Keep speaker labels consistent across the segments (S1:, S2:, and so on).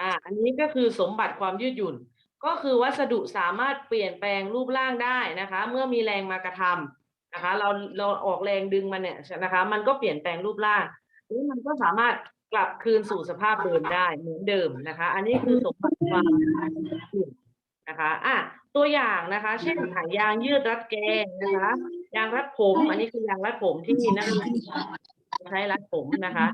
S1: อ่า อันนี้ก็คือสมบัติความยืดหยุ่น ก็คือวัสดุสามารถเปลี่ยนแปลงรูปร่างได้นะคะ เมื่อมีแรงมากระทำนะคะ เราเราออกแรงดึงมันเนี่ยนะคะ มันก็เปลี่ยนแปลงรูปร่างแล้วมันก็สามารถกลับคืนสู่สภาพเดิมได้เหมือนเดิมนะคะ อันนี้คือสมบัติความยืดหยุ่นนะคะอะตัวอย่างนะคะ เช่นหายางยืดรัดแกนนะคะ ยางรัดผม อันนี้คือยางรัดผมที่นักเรียนใช้รัดผมนะคะ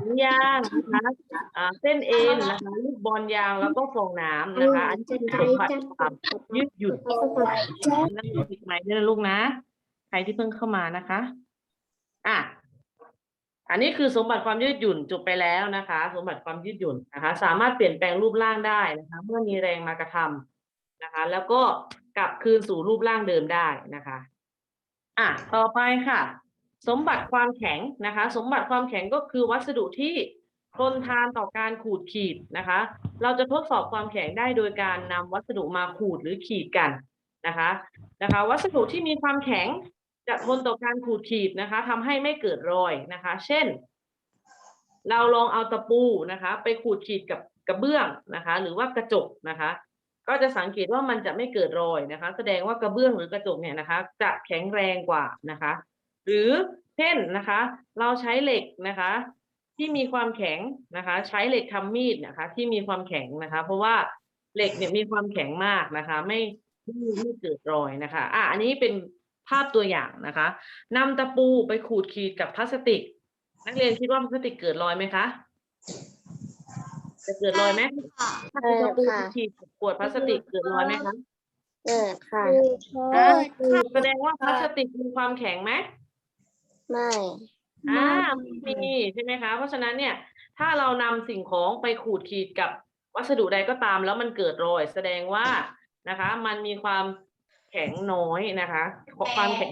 S1: ถุงยางนะคะอ่าเส้นเอ็นนะคะลูกบอลยางแล้วก็ฟองน้ำนะคะ อันนี้เป็นสมบัติความยืดหยุ่นนักเรียนติดไหมด้วยนะลูกนะ ใครที่เพิ่งเข้ามานะคะ อะอันนี้คือสมบัติความยืดหยุ่นจบไปแล้วนะคะ สมบัติความยืดหยุ่นนะคะ สามารถเปลี่ยนแปลงรูปร่างได้นะคะ เมื่อมีแรงมากระทำนะคะ แล้วก็กลับคืนสู่รูปร่างเดิมได้นะคะ อะต่อไปค่ะ สมบัติความแข็งนะคะ สมบัติความแข็งก็คือวัสดุที่ทนทานต่อการขูดขีดนะคะ เราจะทดสอบความแข็งได้โดยการนำวัสดุมาขูดหรือขีดกันนะคะนะคะ วัสดุที่มีความแข็งจะทนต่อการขูดขีดนะคะทำให้ไม่เกิดรอยนะคะ เช่น เราลองเอาตะปูนะคะ ไปขูดขีดกับกระเบื้องนะคะ หรือว่ากระจกนะคะ ก็จะสังเกตว่ามันจะไม่เกิดรอยนะคะ แสดงว่ากระเบื้องหรือกระจกเนี่ยนะคะ จะแข็งแรงกว่านะคะ หรือเช่นนะคะ เราใช้เหล็กนะคะ ที่มีความแข็งนะคะ ใช้เหล็กทำมีดนะคะ ที่มีความแข็งนะคะ เพราะว่าเหล็กเนี่ยมีความแข็งมากนะคะ ไม่ไม่ไม่เกิดรอยนะคะอะอันนี้เป็นภาพตัวอย่างนะคะนำตะปูไปขูดขีดกับพลาสติก นักเรียนคิดว่าพลาสติกเกิดรอยไหมคะจะเกิดรอยไหมถ้าเอาตะปูไปขีดกับขวดพลาสติกเกิดรอยไหมคะ
S2: เกิดค่ะ
S1: อ่าแสดงว่าพลาสติกมีความแข็งไหม
S2: ไม่
S1: อ่าไม่มีใช่ไหมคะ เพราะฉะนั้นเนี่ย ถ้าเรานำสิ่งของไปขูดขีดกับวัสดุใดก็ตามแล้วมันเกิดรอย แสดงว่านะคะ มันมีความแข็งน้อยนะคะความแข็ง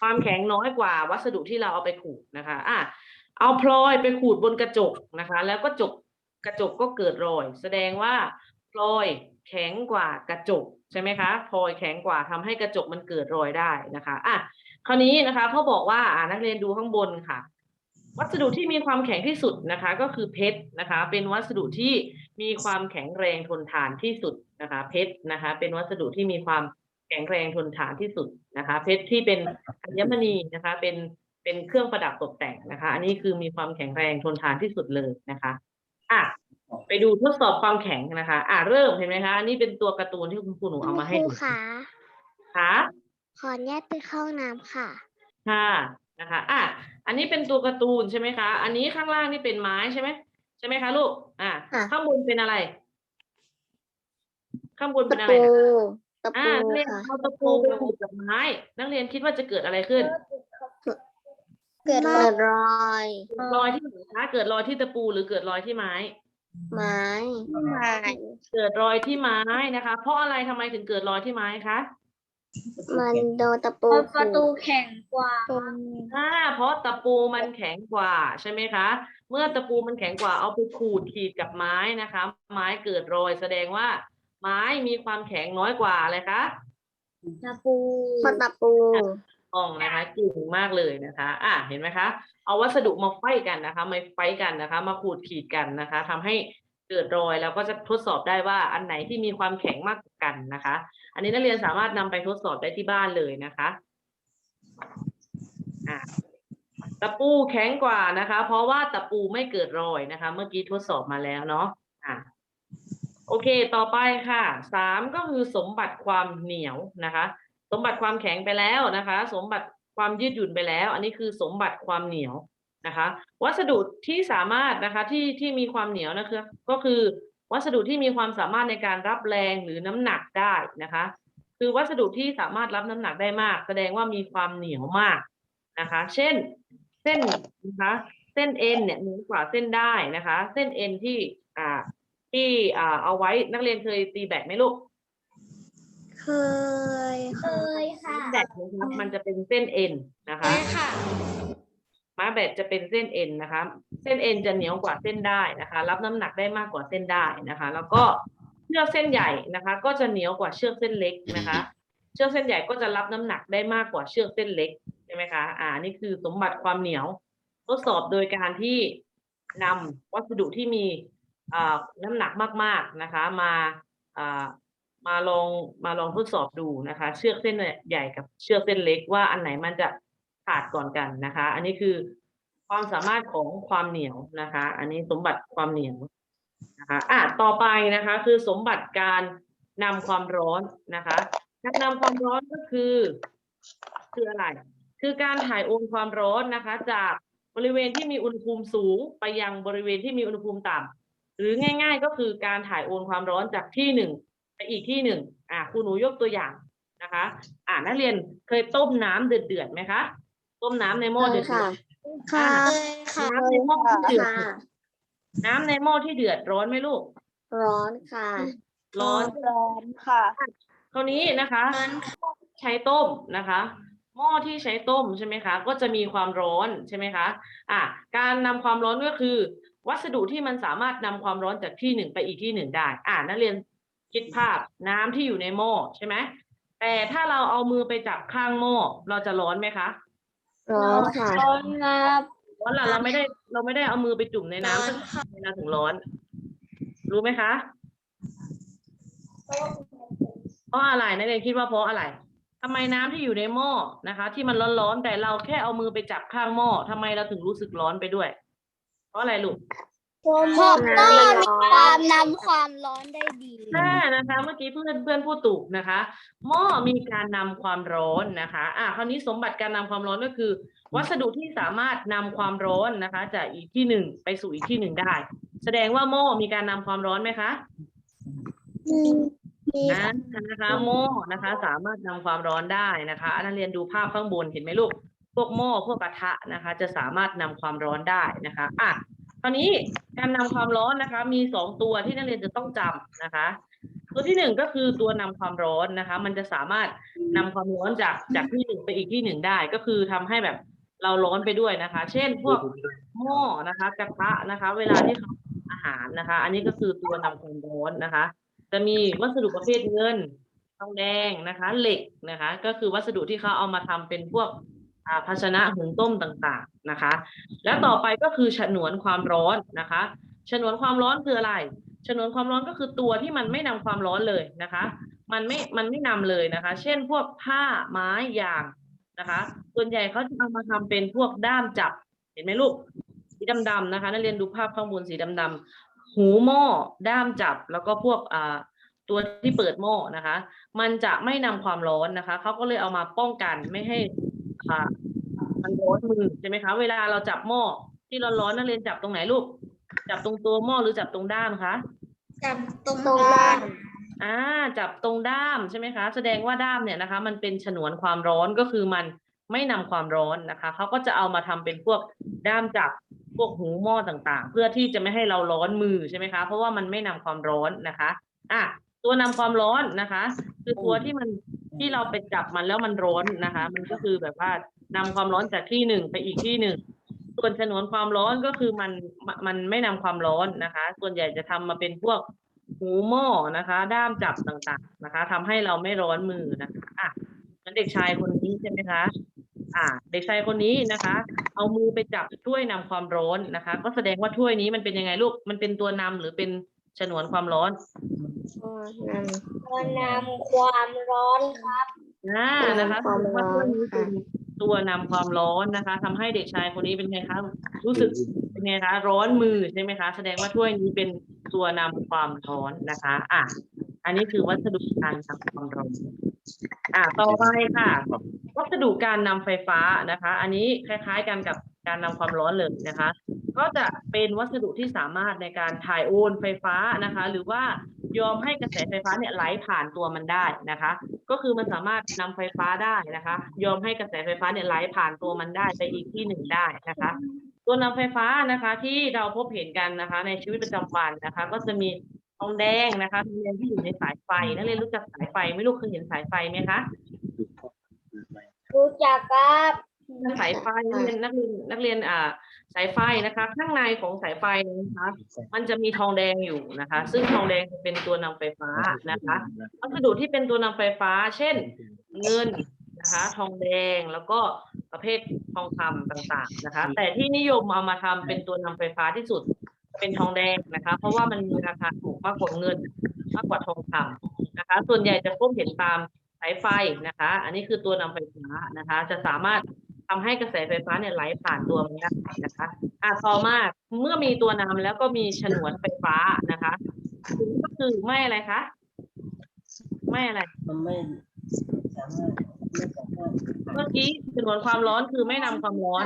S1: ความแข็งน้อยกว่าวัสดุที่เราเอาไปขูดนะคะอะเอาพลอยไปขูดบนกระจกนะคะ แล้วก็จกกระจกก็เกิดรอย แสดงว่าพลอยแข็งกว่ากระจกใช่ไหมคะพลอยแข็งกว่าทำให้กระจกมันเกิดรอยได้นะคะอะ คราวนี้นะคะเขาบอกว่าอ่านักเรียนดูข้างบนค่ะ วัสดุที่มีความแข็งที่สุดนะคะ ก็คือเพชรนะคะ เป็นวัสดุที่มีความแข็งแรงทนทานที่สุดนะคะ เพชรนะคะ เป็นวัสดุที่มีความแข็งแรงทนทานที่สุดนะคะ เพชรที่เป็นอัญมณีนะคะ เป็นเป็นเครื่องประดับตกแต่งนะคะ อันนี้คือมีความแข็งแรงทนทานที่สุดเลยนะคะอะไปดูทดสอบความแข็งนะคะ อะเริ่มเห็นไหมคะอันนี้เป็นตัวการ์ตูนที่คุณครูหนูเอามาให้
S2: ค
S1: ดู
S2: รูค่ะ
S1: ค่ะ
S2: ขออนุญาตไปเข้าห้องน้ำค่ะ
S1: ค่ะนะคะอะอันนี้เป็นตัวการ์ตูนใช่ไหมคะ อันนี้ข้างล่างนี่เป็นไม้ใช่ไหมใช่ไหมคะลูกอะ
S2: ค่ะ
S1: ข้างบนเป็นอะไร ข้างบน
S2: ตะ
S1: เป็นอะไร
S2: ปู
S1: นะ
S2: ตะ
S1: อ่า
S2: ปู
S1: นักเรียน
S2: ค่ะ
S1: เอาตะปูไปขูดกับไม้ นักเรียนคิดว่าจะเกิดอะไรขึ้น
S2: เกิดรอย
S1: รอยที่ไหนคะเกิดรอยที่ตะปูหรือเกิดรอยที่ไม้
S2: ไม้ไม้
S1: เกิดรอยที่ไม้นะคะ เพราะอะไรทำไมถึงเกิดรอยที่ไม้คะ
S2: มันโดนตะปู
S3: ประตูแข็งกว่า
S2: ขูด
S1: อ่าเพราะตะปูมันแข็งกว่าใช่ไหมคะ เมื่อตะปูมันแข็งกว่าเอาไปขูดขีดกับไม้นะคะ ไม้เกิดรอยแสดงว่า ไม้มีความแข็งน้อยกว่าอะไรคะ
S3: ตะปู
S2: เพราะตะปู
S1: อ่องนะคะเก่งมากเลยนะคะ อะเห็นไหมคะ เอาวัสดุมาไฟกันนะคะ มาไฟกันนะคะ มาขูดขีดกันนะคะทำให้เกิดรอยแล้วก็จะทดสอบได้ว่าอันไหนที่มีความแข็งมากกว่ากันนะคะ อันนี้นักเรียนสามารถนำไปทดสอบได้ที่บ้านเลยนะคะอะตะปูแข็งกว่านะคะ เพราะว่าตะปูไม่เกิดรอยนะคะ เมื่อกี้ทดสอบมาแล้วเนาะอะโอเค ต่อไปค่ะ สามก็คือสมบัติความเหนียวนะคะ สมบัติความแข็งไปแล้วนะคะ สมบัติความยืดหยุ่นไปแล้ว อันนี้คือสมบัติความเหนียวนะคะ วัสดุที่สามารถนะคะที่ที่มีความเหนียวนะคะก็คือ วัสดุที่มีความสามารถในการรับแรงหรือน้ำหนักได้นะคะ คือวัสดุที่สามารถรับน้ำหนักได้มาก แสดงว่ามีความเหนียวมากนะคะ เช่น เส้นนะคะเส้นเอ็นเนี่ยเหนือกว่าเส้นได้นะคะ เส้นเอ็นที่อ่าที่อ่าเอาไว้นักเรียนเคยตีแบดไหมลูก
S2: เคย
S3: เคยค่ะ
S1: แบดนะครับมันจะเป็นเส้นเอ็นนะคะ ม้แบดจะเป็นเส้นเอ็นนะคะ เส้นเอ็นจะเหนียวกว่าเส้นได้นะคะ รับน้ำหนักได้มากกว่าเส้นได้นะคะ แล้วก็เชือกเส้นใหญ่นะคะ ก็จะเหนียวกว่าเชือกเส้นเล็กนะคะ เชือกเส้นใหญ่ก็จะรับน้ำหนักได้มากกว่าเชือกเส้นเล็กใช่ไหมคะอ่านี่คือสมบัติความเหนียว ทดสอบโดยการที่นำวัสดุที่มีน้ำหนักมาก ๆนะคะมาอ่ามาลองมาลองทดสอบดูนะคะ เชือกเส้นใหญ่กับเชือกเส้นเล็กว่าอันไหนมันจะ ขาดก่อนกันนะคะ อันนี้คือความสามารถของความเหนียวนะคะ อันนี้สมบัติความเหนียวนะคะอะต่อไปนะคะ คือสมบัติการนำความร้อนนะคะการนำความร้อนก็คือคืออะไร คือการถ่ายโอนความร้อนนะคะ จากบริเวณที่มีอุณหภูมิสูงไปยังบริเวณที่มีอุณหภูมิต่ำหรือง่าย ๆ ก็คือการถ่ายโอนความร้อนจากที่หนึ่งไปอีกที่หนึ่งอ่าครูหนูยกตัวอย่างนะคะ อ่านักเรียนเคยต้มน้ำเดือดๆไหมคะ ต้มน้ำในหม้อเดือด
S2: ค่ะ
S1: ๆ
S2: ค่ะ
S1: อ่าน้ำในหม้อที่เดือด
S2: ค่ะ
S1: น้ำในหม้อที่เดือดร้อนไหมลูก
S2: ร้อนค่ะ
S1: ร้อน
S2: ร้อนค่ะ
S1: คราวนี้นะคะใช้ต้มนะคะ หม้อที่ใช้ต้มใช่ไหมคะ ก็จะมีความร้อนใช่ไหมคะ อะการนำความร้อนก็คือ วัสดุที่มันสามารถนำความร้อนจากที่หนึ่งไปอีกที่หนึ่งได้ อ่านักเรียนคิดภาพน้ำที่อยู่ในหม้อใช่ไหมแต่ถ้าเราเอามือไปจับข้างหม้อเราจะร้อนไหมคะ
S2: ร้อนค่ะ
S3: ร้อนครับ
S1: ร้อนล่ะเราไม่ได้เราไม่ได้เอามือไปจุ่มในน้ำสักเวลาถึงร้อน รู้ไหมคะเพราะอะไรนักเรียนคิดว่าเพราะอะไรทำไมน้ำที่อยู่ในหม้อนะคะ ที่มันร้อนๆแต่เราแค่เอามือไปจับข้างหม้อทำไมเราถึงรู้สึกร้อนไปด้วย เพราะอะไรลูก
S3: เพราะ
S2: หม้อมี
S3: มีความนำความร้อนได้ดี
S1: ค่ะนะคะ เมื่อกี้เพื่อนเพื่อนพูดถูกนะคะ หม้อมีการนำความร้อนนะคะอะคราวนี้สมบัติการนำความร้อนก็คือ วัสดุที่สามารถนำความร้อนนะคะ จากอีกที่หนึ่งไปสู่อีกที่หนึ่งได้ แสดงว่าหม้อมีการนำความร้อนไหมคะ
S2: มี
S1: อ่านะคะหม้อนะคะสามารถนำความร้อนได้นะคะอันนักเรียนดูภาพข้างบนเห็นไหมลูก พวกหม้อพวกกระทะนะคะ จะสามารถนำความร้อนได้นะคะอะค ราวนี้การนำความร้อนนะคะ มีสองตัวที่นักเรียนจะต้องจำนะคะ ตัวที่หนึ่งก็คือตัวนำความร้อนนะคะ มันจะสามารถนำความร้อนจากจากที่หนึ่งไปอีกที่หนึ่งได้ ก็คือทำให้แบบเราร้อนไปด้วยนะคะ เช่นพวกหม้อนะคะ กระทะนะคะ เวลาที่เขาทำอาหารนะคะ อันนี้ก็คือตัวนำความร้อนนะคะ จะมีวัสดุประเภทเงินทองแดงนะคะ เหล็กนะคะ ก็คือวัสดุที่เขาเอามาทำเป็นพวก ภาชนะหุงต้มต่างๆนะคะ แล้วต่อไปก็คือฉนวนความร้อนนะคะฉนวนความร้อนคืออะไรฉนวนความร้อนก็คือตัวที่มันไม่นำความร้อนเลยนะคะ มันไม่ มันไม่นำเลยนะคะ เช่นพวกผ้าไม้ยางนะคะ ส่วนใหญ่เขาจะเอามาทำเป็นพวกด้ามจับ เห็นไหมลูก สีดำๆนะคะนักเรียนดูภาพข้างบนสีดำๆหูหม้อ ด้ามจับ แล้วก็พวกอ่าตัวที่เปิดหม้อนะคะ มันจะไม่นำความร้อนนะคะ เขาก็เลยเอามาป้องกันไม่ให้ อ่ามันร้อนมือใช่ไหมคะ เวลาเราจับหม้อที่ร้อนๆนักเรียนจับตรงไหนลูก จับตรงตัวหม้อหรือจับตรงด้ามคะ
S3: จับตรง
S2: ตรง
S3: ก
S2: ด้า
S3: ลานง
S1: อ่าจับตรงด้ามใช่ไหมคะ แสดงว่าด้ามเนี่ยนะคะ มันเป็นฉนวนความร้อนก็คือมันไม่นำความร้อนนะคะเขาก็จะเอามาทำเป็นพวกด้ามจับพวกหูหม้อต่างๆ เพื่อที่จะไม่ให้เราร้อนมือใช่ไหมคะ เพราะว่ามันไม่นำความร้อนนะคะ อะตัวนำความร้อนนะคะ คือตัวที่มัน ที่เราไปจับมันแล้วมันร้อนนะคะ มันก็คือแบบว่านำความร้อนจากที่หนึ่งไปอีกที่หนึ่งส่วนฉนวนความร้อนก็คือมันมันไม่นำความร้อนนะคะ ส่วนใหญ่จะทำมาเป็นพวกหูหม้อนะคะ ด้ามจับต่างๆนะคะทำให้เราไม่ร้อนมือนะคะอะงั้นเด็กชายคนนี้ใช่ไหมคะอ่า เด็กชายคนนี้นะคะ เอามือไปจับถ้วยนำความร้อนนะคะ ก็แสดงว่าถ้วยนี้มันเป็นยังไงลูกมันเป็นตัวนำหรือเป็น ฉนวนความร้อน
S2: อ๋อนั่น
S3: ตัวนำความร้อนครับ
S1: อ่านะคะ
S2: ตัวนำความร้อน
S1: แสดงว่าถ้วยนี้เป็นตัวนำความร้อนนะคะทำให้เด็กชายคนนี้เป็นไงคะรู้สึกเป็นไงคะร้อนมือใช่ไหมคะ แสดงว่าถ้วยนี้เป็นตัวนำความร้อนนะคะ อะอันนี้คือวัสดุการนำความร้อนอะต่อไปค่ะ วัสดุการนำไฟฟ้านะคะ อันนี้คล้าย ๆกันกับการนำความร้อนเลยนะคะ ก็จะเป็นวัสดุที่สามารถในการถ่ายโอนไฟฟ้านะคะ หรือว่ายอมให้กระแสไฟฟ้าเนี่ยไหลผ่านตัวมันได้นะคะ ก็คือมันสามารถนำไฟฟ้าได้นะคะ ยอมให้กระแสไฟฟ้าเนี่ยไหลผ่านตัวมันได้ไปอีกที่หนึ่งได้นะคะ ตัวนำไฟฟ้านะคะที่เราพบเห็นกันนะคะ ในชีวิตประจำวันนะคะ ก็จะมีทองแดงนะคะทองแดงที่อยู่ในสายไฟนักเรียนรู้จักสายไฟไหม่รู้เคยเห็นสายไฟไหมคะ
S3: รู้จักครับ
S1: สายไฟนักเรียนนักเรียนนักเรียนอ่าสายไฟนะคะ ข้างในของสายไฟนะคะ มันจะมีทองแดงอยู่นะคะ ซึ่งทองแดงจะเป็นตัวนำไฟฟ้านะคะวัสดุที่เป็นตัวนำไฟฟ้า เช่น เงินนะคะ ทองแดงแล้วก็ประเภททองคำต่างๆนะคะ แต่ที่นิยมเอามาทำเป็นตัวนำไฟฟ้าที่สุดเป็นทองแดงนะคะ เพราะว่ามันมีราคาถูกมากกว่าเงินมากกว่าทองคำนะคะ ส่วนใหญ่จะพบเห็นตามสายไฟนะคะ อันนี้คือตัวนำไฟฟ้านะคะ จะสามารถ ทำให้กระแสไฟฟ้าเนี่ยไหลผ่านตัวมันได้นะคะอะต่อมาเมื่อมีตัวนำแล้วก็มีฉนวนไฟฟ้านะคะก็คือไม่อะไรคะไม่อะไร
S4: มันไม่สามารถไม่สามารถ
S1: เมื่อกี้ฉนวนความร้อนคือไม่นำความร้อน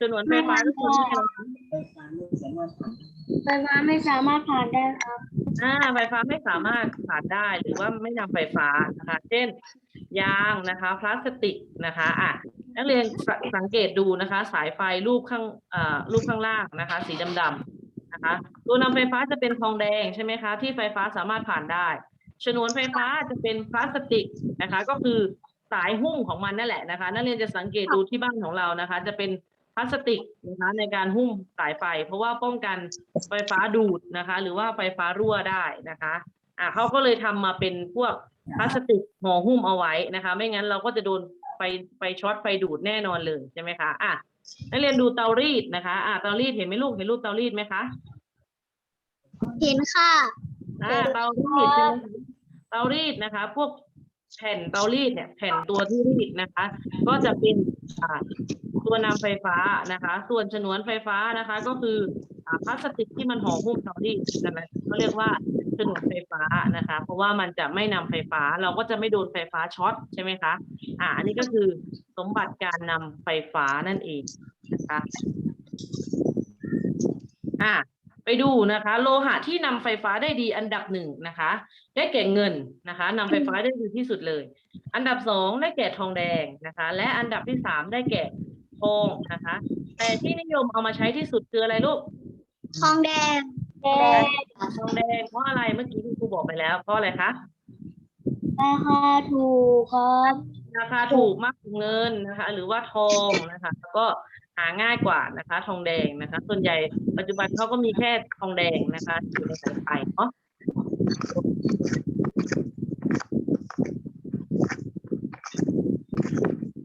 S1: ฉนวนไฟฟ้าก็คือไม่อะไรคะ
S4: ไฟฟ้าไม่สามารถผ่าน
S3: ไฟฟ้าไม่สามารถผ่านได้ครับ
S1: อ่าไฟฟ้าไม่สามารถผ่านได้หรือว่าไม่นำไฟฟ้านะคะ เช่น ยางนะคะ พลาสติกนะคะอะ นักเรียนสสังเกตดูนะคะ สายไฟรูปข้างรูปข้างล่างนะคะ สีดำๆนะคะ ตัวนำไฟฟ้าจะเป็นทองแดงใช่ไหมคะ ที่ไฟฟ้าสามารถผ่านได้ฉนวนไฟฟ้าจะเป็นพลาสติกนะคะ ก็คือสายหุ้มของมันนั่นแหละนะคะ นักเรียนจะสังเกตดูที่บ้านของเรานะคะ จะเป็นพลาสติกนะคะในการหุ้มสายไฟ เพราะว่าป้องกันไฟฟ้าดูดนะคะ หรือว่าไฟฟ้ารั่วได้นะคะอ่าเขาก็เลยทำมาเป็นพวกพลาสติกห่อหุ้มเอาไว้นะคะ ไม่งั้นเราก็จะโดน ไฟไฟช็อตไฟดูดแน่นอนเลยใช่ไหมคะอะนักเรียนดูเตารีดนะคะ อ่าเตารีดเห็นไหมลูกเห็นรูปเตารีดไหมคะ
S3: เห็นค่ะ
S1: อ่าเตารีดใช่ไหมคะเตารีดนะคะ พวกแผ่นเตารีดเนี่ยแผ่นตัวที่รีดนะคะ ก็จะเป็นอ่าตัวนำไฟฟ้านะคะ ส่วนฉนวนไฟฟ้านะคะ ก็คืออ่าพลาสติกที่มันห่อหุ้มเตารีดนั่นแหละ เขาเรียกว่าฉนวนไฟฟ้านะคะ เพราะว่ามันจะไม่นำไฟฟ้าเราก็จะไม่โดนไฟฟ้าช็อตใช่ไหมคะอ่าอันนี้ก็คือสมบัติการนำไฟฟ้านั่นเองนะคะอ่าไปดูนะคะ โลหะที่นำไฟฟ้าได้ดีอันดับหนึ่งนะคะ ได้แก่เงินนะคะนำไฟฟ้าได้ดีที่สุดเลย อันดับสองได้แก่ทองแดงนะคะ และอันดับที่สามได้แก่ทองนะคะ แต่ที่นิยมเอามาใช้ที่สุดคืออะไรลูก
S3: ทองแดง แดง
S1: ทองแดงเพราะอะไรเมื่อกี้คุณครูบอกไปแล้ว เพราะอะไรคะ
S3: ราคาถูกครับ
S1: ราคาถูกมากกว่าเงินนะคะ หรือว่าทองนะคะแล้วก็หาง่ายกว่านะคะ ทองแดงนะคะ ส่วนใหญ่ปัจจุบันเขาก็มีแค่ทองแดงนะคะอยู่ในสายไฟเนาะ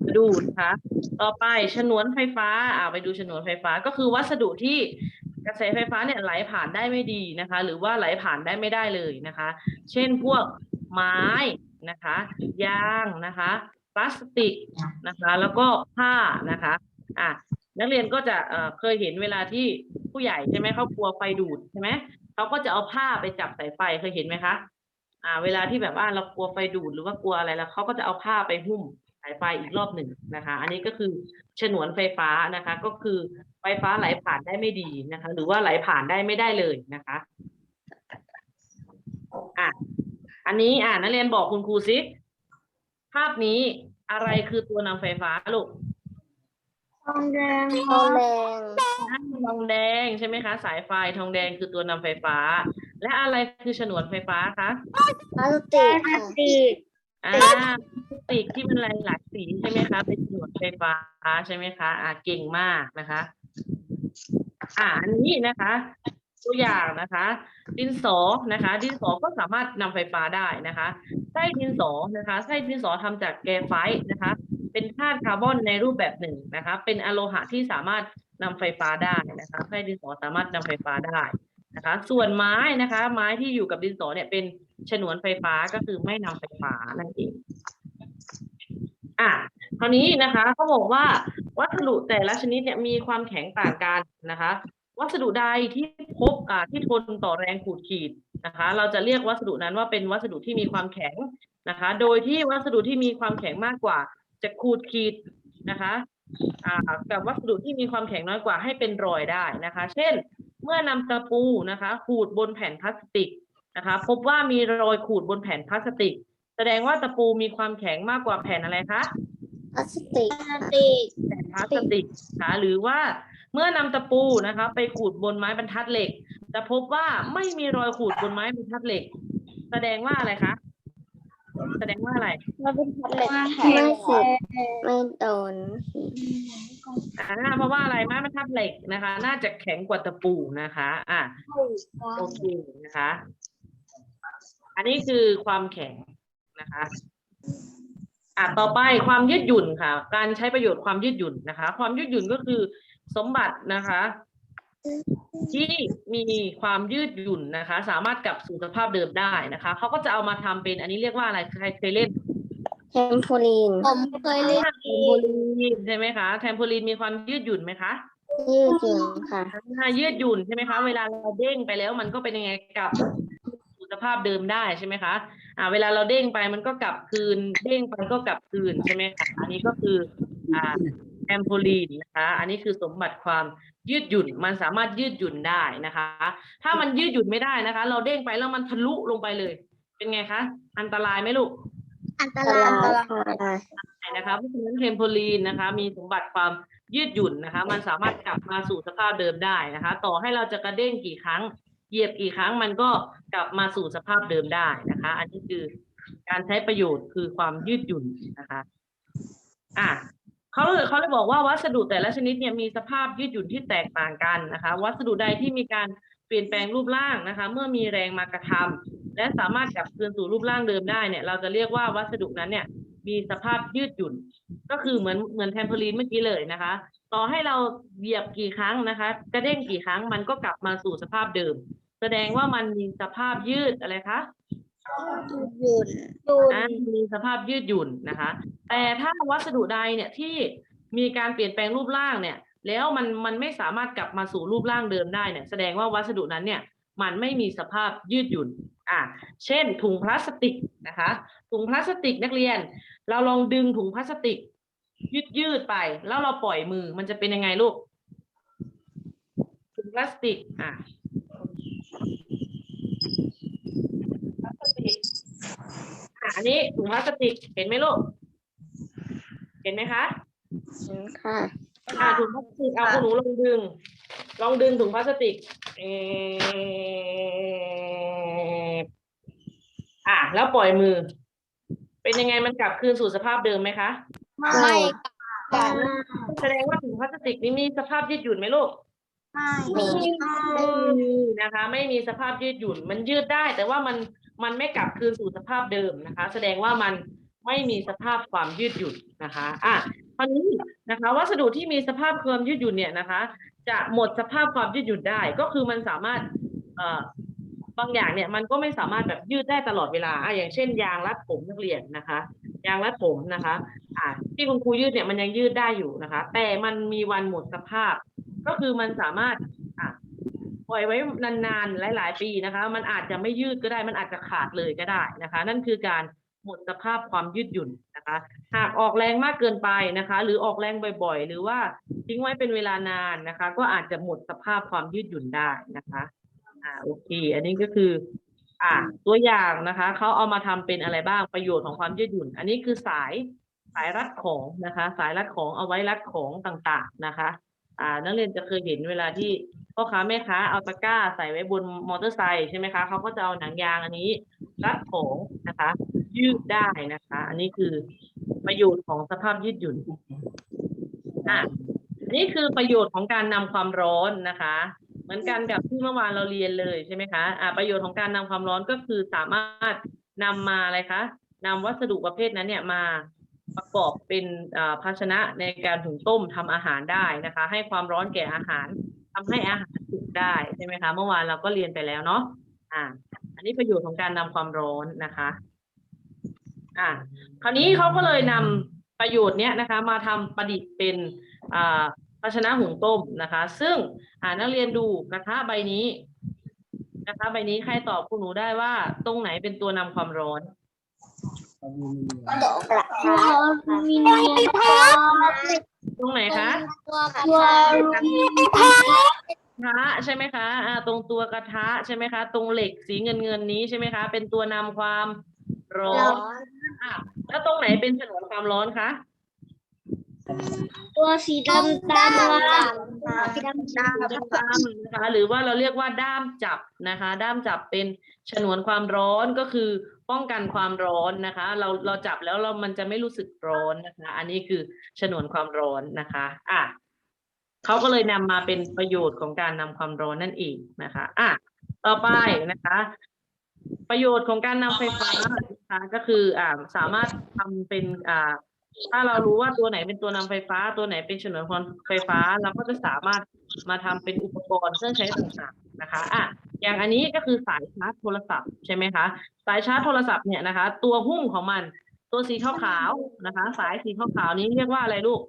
S1: มาดูนะคะ ต่อไปฉนวนไฟฟ้าอ่าไปดูฉนวนไฟฟ้าก็คือวัสดุที่ กระแสไฟฟ้าเนี่ยไหลผ่านได้ไม่ดีนะคะ หรือว่าไหลผ่านได้ไม่ได้เลยนะคะ เช่นพวกไม้นะคะยางนะคะพลาสติกนะคะ แล้วก็ผ้านะคะอะนักเรียนก็จะเคยเห็นเวลาที่ผู้ใหญ่ใช่ไหมเขากลัวไฟดูดใช่ไหมเขาก็จะเอาผ้าไปจับสายไฟเคยเห็นไหมคะอ่า เวลาที่แบบว่าเรากลัวไฟดูดหรือว่ากลัวอะไรแล้วเขาก็จะเอาผ้าไปหุ้มสายไฟอีกรอบหนึ่งนะคะ อันนี้ก็คือฉนวนไฟฟ้านะคะ ก็คือ ไฟฟ้าไหลผ่านได้ไม่ดีนะคะ หรือว่าไหลผ่านได้ไม่ได้เลยนะคะอะอันนี้อ่านักเรียนบอกคุณครูซิภาพนี้อะไรคือตัวนำไฟฟ้าลูก
S3: ทองแดง
S2: ทองแดง
S1: ทองแดงใช่ไหมคะ สายไฟทองแดงคือตัวนำไฟฟ้า และอะไรคือฉนวนไฟฟ้าคะ
S2: พลาสติก
S3: พลา
S2: ค่ะ
S3: สติก
S1: อ่าพลาสติกที่มันหลายหลายสีใช่ไหมคะ เป็นฉนวนไฟฟ้าใช่ไหมคะ อ่าเก่งมากนะคะ อ่าอันนี้นะคะ ตัวอย่างนะคะ ดินสอนะคะ ดินสอก็สามารถนำไฟฟ้าได้นะคะไส้ดินสอนะคะไส้ดินสอทำจากแกไฟนะคะ เป็นธาตุคาร์บอนในรูปแบบหนึ่งนะคะ เป็นอะโลหะที่สามารถนำไฟฟ้าได้นะคะไส้ดินสอสามารถนำไฟฟ้าได้นะคะ ส่วนไม้นะคะ ไม้ที่อยู่กับดินสอเนี่ยเป็นฉนวนไฟฟ้าก็คือไม่นำไฟฟ้านั่นเองอะคราวนี้นะคะเขาบอกว่า วัสดุแต่ละชนิดเนี่ยมีความแข็งต่างกันนะคะ วัสดุใดที่พบอ่าที่ทนต่อแรงขูดขีดนะคะ เราจะเรียกวัสดุนั้นว่าเป็นวัสดุที่มีความแข็งนะคะ โดยที่วัสดุที่มีความแข็งมากกว่า จะขูดขีดนะคะอ่ากับวัสดุที่มีความแข็งน้อยกว่าให้เป็นรอยได้นะคะ เช่น เมื่อนำตะปูนะคะขูดบนแผ่นพลาสติกนะคะ พบว่ามีรอยขูดบนแผ่นพลาสติก แสดงว่าตะปูมีความแข็งมากกว่าแผ่นอะไรคะ
S2: พลาสติก
S3: พลาสติก
S1: แผ่นพลาสติกนะคะหรือว่าเมื่อนำตะปูนะคะ ไปขูดบนไม้บรรทัดเหล็ก จะพบว่าไม่มีรอยขูดบนไม้บรรทัดเหล็ก แสดงว่าอะไรคะ แสดงว่าอะไร
S3: มันเป็นเหล็ก
S2: ไม่สุดไม่โดน
S1: อ่าเพราะว่าอะไรไม้บรรทัดเหล็กนะคะ น่าจะแข็งกว่าตะปูนะคะ อะโอเคนะคะ อันนี้คือความแข็งนะคะ อะต่อไปความยืดหยุ่นค่ะ การใช้ประโยชน์ความยืดหยุ่นนะคะ ความยืดหยุ่นก็คือสมบัตินะคะ ที่มีความยืดหยุ่นนะคะ สามารถกลับสู่สภาพเดิมได้นะคะเขาก็จะเอามาทำเป็นอันนี้เรียกว่าอะไรใครเคยเล่น
S2: เทมโพลีน
S3: ผมเคยเล่น
S1: แทมโพลีนใช่ไหมคะแทมโพลีนมีความยืดหยุ่นไหมคะ
S2: ยืดหยุ่นค่ะ
S1: อ่ายืดหยุ่นใช่ไหมคะ เวลาเราเด้งไปแล้วมันก็เป็นยังไงกลับสู่สภาพเดิมได้ใช่ไหมคะ อ่าเวลาเราเด้งไปมันก็กลับคืน เด้งไปก็กลับคืนใช่ไหมคะอันนี้ก็คืออ่าแอมโพลีนนะคะอันนี้คือสมบัติความยืดหยุ่นมันสามารถยืดหยุ่นได้นะคะ ถ้ามันยืดหยุ่นไม่ได้นะคะ เราเด้งไปแล้วมันทะลุลงไปเลย เป็นไงคะอันตรายไหมลูก
S3: อันต
S2: ต
S3: ราย
S2: ลา
S3: อันต
S2: ด
S3: ราย
S2: ค่ะ
S1: ใช่นะคะเพราะฉะนั้นเทมโพลีนนะคะ มีสมบัติความยืดหยุ่นนะคะ มันสามารถกลับมาสู่สภาพเดิมได้นะคะ ต่อให้เราจะกระเด้งกี่ครั้ง เหยียบกี่ครั้งมันก็กลับมาสู่สภาพเดิมได้นะคะ อันนี้คือการใช้ประโยชน์คือความยืดหยุ่นนะคะอะเขาเลยเขาเลยบอกว่าวัสดุแต่ละชนิดเนี่ยมีสภาพยืดหยุ่นที่แตกต่างกันนะคะ วัสดุใดที่มีการเปลี่ยนแปลงรูปร่างนะคะ เมื่อมีแรงมากระทำและสามารถกลับคืนสู่รูปร่างเดิมได้เนี่ย เราจะเรียกว่าวัสดุนั้นเนี่ยมีสภาพยืดหยุ่น ก็คือเหมือนเหมือนแทมโพลีนเมื่อกี้เลยนะคะ ต่อให้เราเหยียบกี่ครั้งนะคะ กระเด้งกี่ครั้งมันก็กลับมาสู่สภาพเดิม ดงว่ามันมีสภาพยืดอะไรคะ
S3: หยุดหยุด
S1: อ่ามีสภาพยืดหยุ่นนะคะ แต่ถ้าวัสดุใดเนี่ยที่มีการเปลี่ยนแปลงรูปร่างเนี่ย แล้วมันมันไม่สามารถกลับมาสู่รูปร่างเดิมได้เนี่ยแสดงว่าวัสดุนั้นเนี่ยมันไม่มีสภาพยืดหยุ่น อ่าเช่น ถุงพลาสติกนะคะ ถุงพลาสติกนักเรียน เราลองดึงถุงพลาสติก ยืดยืดๆไป แล้วเราปล่อยมือมันจะเป็นยังไงลูก ถุงพลาสติก อะพลาสติก อะอันนี้ถุงพลาสติกเห็นไหมลูก เห็นไหมคะ
S2: ค่ะ
S1: อ่าถุงพลาสติกเอาคุณหนูลองดึง ลองดึงถุงพลาสติกเอออะแล้วปล่อยมือ เป็นยังไงมันกลับคืนสู่สภาพเดิมไหมคะ
S3: ไม่
S1: แสดงว่าถุงพลาสติกนี้มีสภาพยืดหยุ่นไหมลูก
S3: ไม่
S1: ไม่มีนะคะ ไม่มีสภาพยืดหยุ่น มันยืดได้ แต่ว่ามัน มันไม่กลับคืนสู่สภาพเดิมนะคะ แสดงว่ามันไม่มีสภาพความยืดหยุ่นนะคะอะคราวนี้นะคะ วัสดุที่มีสภาพความยืดหยุ่นเนี่ยนะคะ จะหมดสภาพความยืดหยุ่นได้ ก็คือมันสามารถเอ่อบางอย่างเนี่ยมันก็ไม่สามารถแบบยืดได้ตลอดเวลาอะอย่างเช่น ยางรัดผมนักเรียนนะคะ ยางรัดผมนะคะอ่าที่คุณครูยืดเนี่ยมันยังยืดได้อยู่นะคะ แต่มันมีวันหมดสภาพ ก็คือมันสามารถ ปล่อยไว้นานๆ หลาย ๆ ปีนะคะ มันอาจจะไม่ยืดก็ได้ มันอาจจะขาดเลยก็ได้นะคะ นั่นคือการหมดสภาพความยืดหยุ่นนะคะ หากออกแรงมากเกินไปนะคะ หรือออกแรงบ่อยๆ หรือว่าทิ้งไว้เป็นเวลานานนะคะ ก็อาจจะหมดสภาพความยืดหยุ่นได้นะคะ อ่าโอเค อันนี้ก็คือ อ่าตัวอย่างนะคะเขาเอามาทำเป็นอะไรบ้างประโยชน์ของความยืดหยุ่น อันนี้คือสายสายรัดของนะคะ สายรัดของเอาไว้รัดของต่างๆนะคะ อ่า นักเรียนจะเคยเห็นเวลาที่พ่อค้าแม่ค้าเอาตะกร้าใส่ไว้บนมอเตอร์ไซค์ใช่ไหมคะเขาก็จะเอาหนังยางอันนี้รัดของนะคะ ยืดได้นะคะ อันนี้คือประโยชน์ของสภาพยืดหยุ่นอะนนี่คือประโยชน์ของการนำความร้อนนะคะ เหมือนกันกับที่เมื่อวานเราเรียนเลยใช่ไหมคะอ่าประโยชน์ของการนำความร้อนก็คือสามารถนำมาอะไรคะนำวัสดุประเภทนั้นเนี่ยมา ประกอบเป็นอ่าภาชนะในการถุงต้มทำอาหารได้นะคะ ให้ความร้อนแก่อาหารทำให้อาหารสุกได้ใช่ไหมคะ เมื่อวานเราก็เรียนไปแล้วเนาะอ่า อันนี้ประโยชน์ของการนำความร้อนนะคะอ่าคราวนี้เขาก็เลยนำประโยชน์เนี้ยนะคะ มาทำประดิษฐ์เป็นอ่าภาชนะหุงต้มนะคะ ซึ่งอ่านักเรียนดูกระทะใบนี้กระทะใบนี้ใครตอบคุณหนูได้ว่าตรงไหนเป็นตัวนำความร้อน
S2: กระทะ
S3: มีเนียน
S1: ตรงไหนคะ
S3: ตัวตัว
S1: กระทะใช่ไหมคะอ่าตรงตัวกระทะใช่ไหมคะ ตรงเหล็กสีเงินเงินๆนี้ใช่ไหมคะ เป็นตัวนำความร้อนอะแล้วตรงไหนเป็นฉนวนความร้อนคะ
S3: ตัวสีดำดำสีดำด
S1: ด้ามนะคะหรือว่าเราเรียกว่าด้ามจับนะคะ ด้ามจับเป็นฉนวนความร้อนก็คือป้องกันความร้อนนะคะ เราเราจับแล้วเรามันจะไม่รู้สึกร้อนนะคะ อันนี้คือฉนวนความร้อนนะคะอะเขาก็เลยนำมาเป็นประโยชน์ของการนำความร้อนนั่นเองนะคะอะต่อไปนะคะ ประโยชน์ของการนำไฟฟ้านะคะก็คืออ่าสามารถทำเป็นอ่า ถ้าเรารู้ว่าตัวไหนเป็นตัวนำไฟฟ้า ตัวไหนเป็นฉนวนความไฟฟ้า เราก็จะสามารถมาทำเป็นอุปกรณ์เครื่องใช้ต่างๆนะคะอะอย่างอันนี้ก็คือสายชาร์จโทรศัพท์ใช่ไหมคะสายชาร์จโทรศัพท์เนี่ยนะคะ ตัวหุ้มของมัน ตัวสีขาวๆนะคะ สายสีขาวๆนี้เรียกว่าอะไรลูก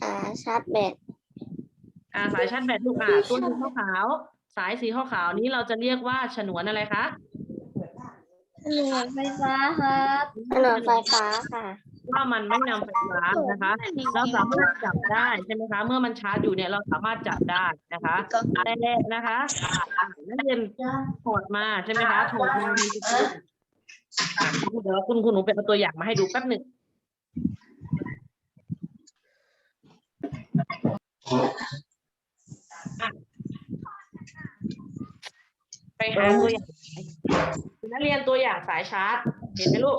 S2: ขาชาร์จแบต
S1: อ่าสายชาร์จแบตลูกอะตัวสีขาวๆสายสีขาวๆนี้เราจะเรียกว่าฉนวนอะไรคะ
S3: หน่วยไฟฟ้าครับ
S2: ถนนไฟฟ้าค่ะ
S1: ว่ามันไม่นำไฟฟ้านะคะ เราสามารถจับได้ใช่ไหมคะ เมื่อมันชาร์จอยู่เนี่ยเราสามารถจับได้นะคะแต่นะคะอะนักเรียนถอดมาใช่ไหมคะถอดมามีสกุลอะเดี๋ยวคุณคุณหนูเป็นเอาตัวอย่างมาให้ดูแป๊บหนึ่งอะไปหาตัวอย่างนักเรียนตัวอย่างสายชาร์จ เห็นไหมลูก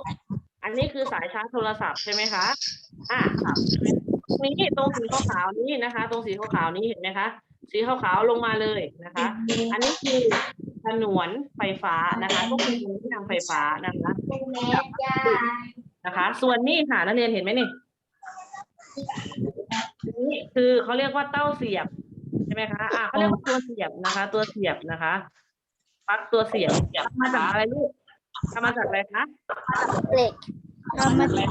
S1: อันนี้คือสายชาร์จโทรศัพท์ใช่ไหมคะ อะครับตรงนี้ตรงสีขาวๆนี้นะคะ ตรงสีขาวๆนี้เห็นไหมคะ สีขาวๆลงมาเลยนะคะ อันนี้คือฉนวนไฟฟ้านะคะก็คือที่นำไฟฟ้านะคะนะคะ ส่วนนี้ค่ะนักเรียนเห็นไหมนี่นี่คือเขาเรียกว่าเต้าเสียบใช่ไหมคะ อะเขาเรียกว่าตัวเสียบนะคะ ตัวเสียบนะคะปลั๊กตัวเสียบทำมาจากอะไรลูก ทำมาจากอะไรคะ
S2: เหล็ก
S3: ทำมาจา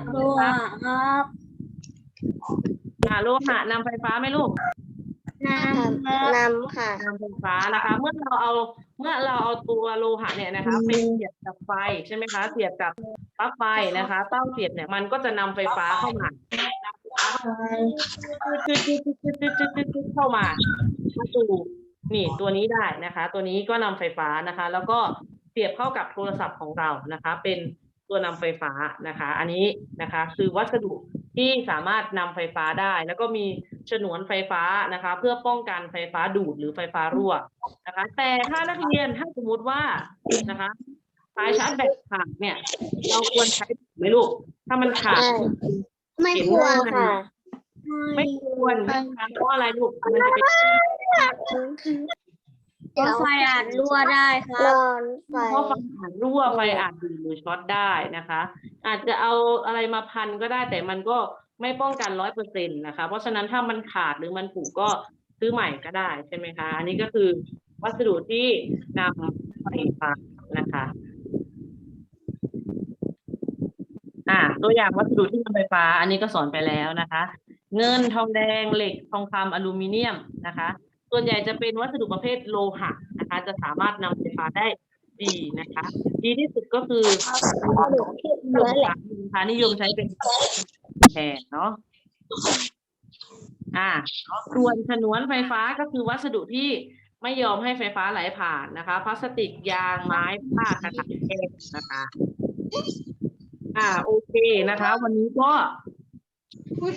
S3: กโลหะครับ
S1: อ่าโลหะนำไฟฟ้าไหมลูก
S3: นำ
S2: นำค่ะ
S1: นำไฟฟ้านะคะ เมื่อเราเอาเมื่อเราเอาตัวโลหะเนี่ยนะคะไปเสียบกับไฟใช่ไหมคะเสียบกับปลั๊กไฟนะคะเต้งเสียบเนี่ยมันก็จะนำไฟฟ้าเข้ามาเข้ามาสู่นี่ตัวนี้ได้นะคะ ตัวนี้ก็นำไฟฟ้านะคะ แล้วก็ เสียบเข้ากับโทรศัพท์ของเรานะคะ เป็นตัวนำไฟฟ้านะคะ อันนี้นะคะคือวัสดุที่สามารถนำไฟฟ้าได้ แล้วก็มีฉนวนไฟฟ้านะคะ เพื่อป้องกันไฟฟ้าดูดหรือไฟฟ้ารั่วนะคะ แต่ถ้านักเรียนถ้าสมมุติว่านะคะสายชาร์จแบตขาดเนี่ย เราควรใช้ไหมลูกถ้ามันขาด
S2: ใช่
S3: ไม่
S1: เห็น
S3: ควร
S2: ค่ะ
S1: ไม่ควรนะคะเพราะอะไรลูกมันจะเป็น
S3: เพราะไฟอาจรั่วได้ครั
S2: ร้
S3: บ
S2: อนไฟ
S1: เพราะไฟอาจรั่วไฟอาจดูดหรือช็อตได้นะคะ อาจจะเอาอะไรมาพันก็ได้แต่มันก็ไม่ป้องกันร้อยเปอร์เซ็นต์นะคะ เพราะฉะนั้นถ้ามันขาดหรือมันผุก็ซื้อใหม่ก็ได้ใช่ไหมคะ อันนี้ก็คือวัสดุที่นำไฟฟ้านะคะ อ่าตัวอย่างวัสดุที่นำไฟฟ้า อันนี้ก็สอนไปแล้วนะคะ เงินทองแดงเหล็กทองคำอลูมิเนียมนะคะ ส่วนใหญ่จะเป็นวัสดุประเภทโลหะนะคะ จะสามารถนำไฟฟ้าได้ดีนะคะ ดีที่สุดก็คือนิยมค่ะนิยมใช้เป็นแทนเนาะอ่าส่วนฉนวนไฟฟ้าก็คือวัสดุที่ไม่ยอมให้ไฟฟ้าไหลผ่านนะคะ พลาสติกยางไม้ผ้ากระดาษแห้งนะคะ อ่าโอเคนะคะ วันนี้ก็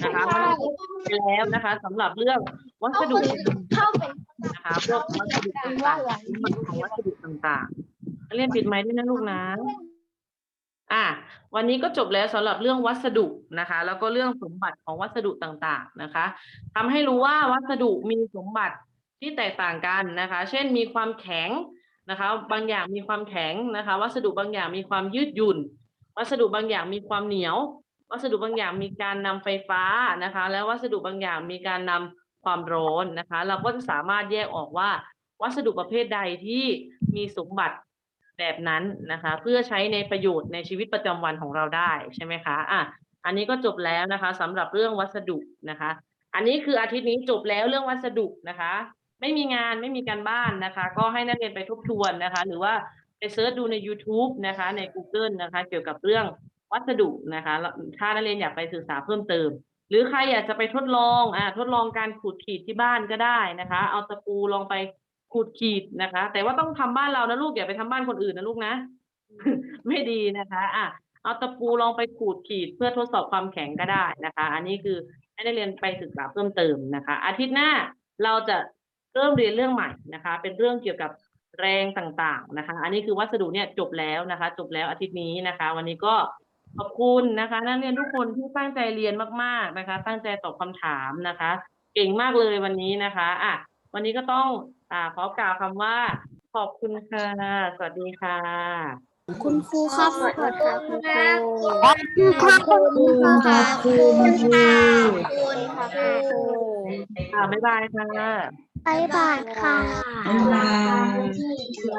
S1: นะคะไปแล้วนะคะสำหรับเรื่อง วัสดุ
S3: เข้าไป
S1: นะคะพวกวัสดุต่างๆของวัสดุต่างๆเรียนปิดไม้ด้วยนะลูกนะอะวันนี้ก็จบแล้วสำหรับเรื่องวัสดุนะคะ แล้วก็เรื่องสมบัติของวัสดุต่างๆนะคะทำให้รู้ว่าวัสดุมีสมบัติที่แตกต่างกันนะคะ เช่นมีความแข็งนะคะ บางอย่างมีความแข็งนะคะ วัสดุบางอย่างมีความยืดหยุ่น วัสดุบางอย่างมีความเหนียว วัสดุบางอย่างมีการนำไฟฟ้านะคะ แล้ววัสดุบางอย่างมีการนำ ความร้อนนะคะ เราก็จะสามารถแยกออกว่า วัสดุประเภทใดที่มีสมบัติแบบนั้นนะคะ เพื่อใช้ในประโยชน์ในชีวิตประจำวันของเราได้ใช่ไหมคะอะอันนี้ก็จบแล้วนะคะสำหรับเรื่องวัสดุนะคะ อันนี้คืออาทิตย์นี้จบแล้วเรื่องวัสดุนะคะ ไม่มีงานไม่มีการบ้านนะคะ ก็ให้นักเรียนไปทบทวนนะคะ หรือว่าไปเซิร์ชดูใน YouTube นะคะ ใน Google นะคะ เกี่ยวกับเรื่องวัสดุนะคะ ถ้านักเรียนอยากไปศึกษาเพิ่มเติม หรือใครอยากจะไปทดลองอ่าทดลองการขูดขีดที่บ้านก็ได้นะคะ เอาตะปูลองไปขูดขีดนะคะ แต่ว่าต้องทำบ้านเรานะลูกอย่าไปทำบ้านคนอื่นนะลูกนะ ไม่ดีนะคะอะเอาตะปูลองไปขูดขีดเพื่อทดสอบความแข็งก็ได้นะคะ อันนี้คือให้นักเรียนไปศึกษาเพิ่มเติมนะคะ อาทิตย์หน้าเราจะเริ่มเรียนเรื่องใหม่นะคะ เป็นเรื่องเกี่ยวกับแรงต่างๆนะคะ อันนี้คือวัสดุเนี่ยจบแล้วนะคะ จบแล้วอาทิตย์นี้นะคะ วันนี้ก็ ขอบคุณนะคะ นักเรียนทุกคนที่ตั้งใจเรียนมาก ๆนะคะ ตั้งใจตอบคำถามนะคะ เก่งมากเลยวันนี้นะคะอะวันนี้ก็ต้องอ่าขอกล่าวคำว่า ขอบคุณค่ะ สวัสดีค่ะ
S2: คุณครูครับขอโทษค่ะคุณครู
S3: ขอบคุณค่ะคุณค่ะคุณค่ะครู
S1: ค่ะบ๊ายบายค่ะ
S2: บายบายค่ะ
S4: บ๊ายบ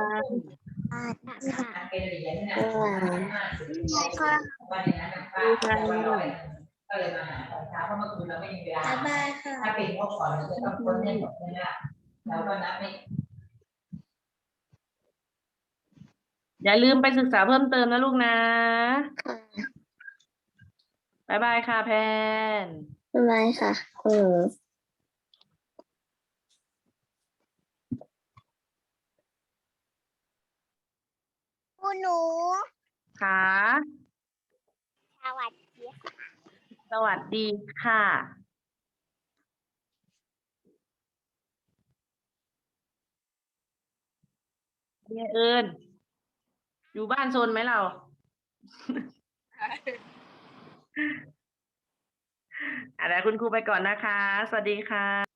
S4: าย
S2: ค่ะ
S5: เป็นเหรียญเนี่ย
S2: บ๊ายบาย
S5: วันนี้นะป้าก็เลยมาหาตอนเช้าเพราะเมื่อคืนเราไม่มีเวลา
S3: บ๊ายบายค่ะ
S5: ถ้าเป็นพวกก่อนเราจะต้องพ้นให้หมดใช่ไหมล่ะเราก็นับไม่
S1: อย่าลืมไปศึกษาเพิ่มเติมนะลูกนะ
S2: ค่ะ
S1: บ๊ายบายค่ะแพน
S2: บ๊ายบายค่ะอืม
S3: คุณหนู
S1: ค่ะ
S3: สวัสดี
S1: สวัสดีค่ะเนี่ยเอิญอยู่บ้านโซนไหมเราอะเดี๋ยวคุณครูไปก่อนนะคะ สวัสดีค่ะ